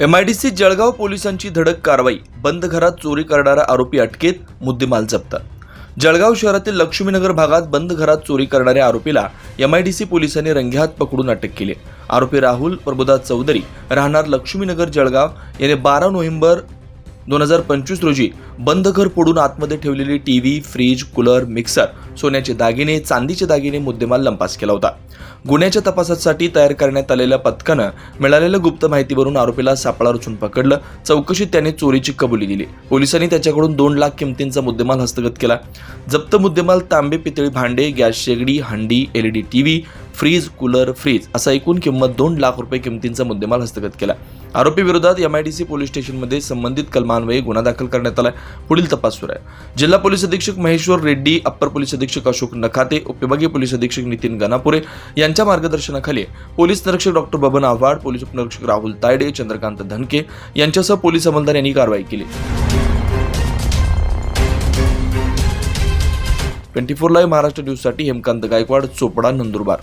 MIDC Jalgaon पोलिसांची धडक कारवाई बंद घरात चोरी करणारा आरोपी अटकेत मुद्देमाल जप्त. जळगाव शहरातील लक्ष्मीनगर भागात बंद घरात चोरी करणाऱ्या आरोपीला एमआयडीसी पोलिसांनी रंगेहात पकडून अटक केली. आरोपी राहुल प्रभुदास चौधरी राहणार लक्ष्मीनगर जळगाव याने बारा नोव्हेंबर दोन हजार पंचवीस रोजी बंद घर फोडून आतमध्ये ठेवलेली टीव्ही फ्रीज कूलर मिक्सर सोन्याचे दागिने चांदीचे दागिने मुद्देमाल लंपास केला होता. गुन्ह्याच्या तपासासाठी तयार करण्यात आलेल्या पथकानं मिळालेल्या गुप्त माहितीवरून आरोपीला सापळा रचून पकडलं. चौकशीत त्याने चोरीची कबुली दिली. पोलिसांनी त्याच्याकडून दोन लाख किमतींचा मुद्देमाल हस्तगत केला. जप्त मुद्देमाल तांबे पितळी भांडे गॅस शेगडी हंडी LED TV fridge cooler fridge असा एकूण किंमत दोन लाख रुपये किमतींचा मुद्देमाल हस्तगत केला. आरोपी विरोधात सी पोलीस स्टेशनमध्ये संबंधित कलमान्वये गुन्हा दाखल करण्यात आला पुढील तपास सुरू आहे. जिल्हा पोलीस अधीक्षक महेश्वर रेड्डी अप्पर पोलीस अधीक्षक अशोक नखाते उपविभागीय पोलीस अधीक्षक नितीन गणापुरे यांच्या मार्गदर्शनाखाली पोलीस निरीक्षक डॉक्टर बबन आव्हाड पोलीस उपनिरीक्षक राहुल तायडे चंद्रकांत धनके यांच्यासह पोलीस अंमलदार यांनी कारवाई केली. ट्वेंटी फोर लाईव्ह महाराष्ट्र न्यूजसाठी हेमकांत गायकवाड चोपडा नंदुरबार.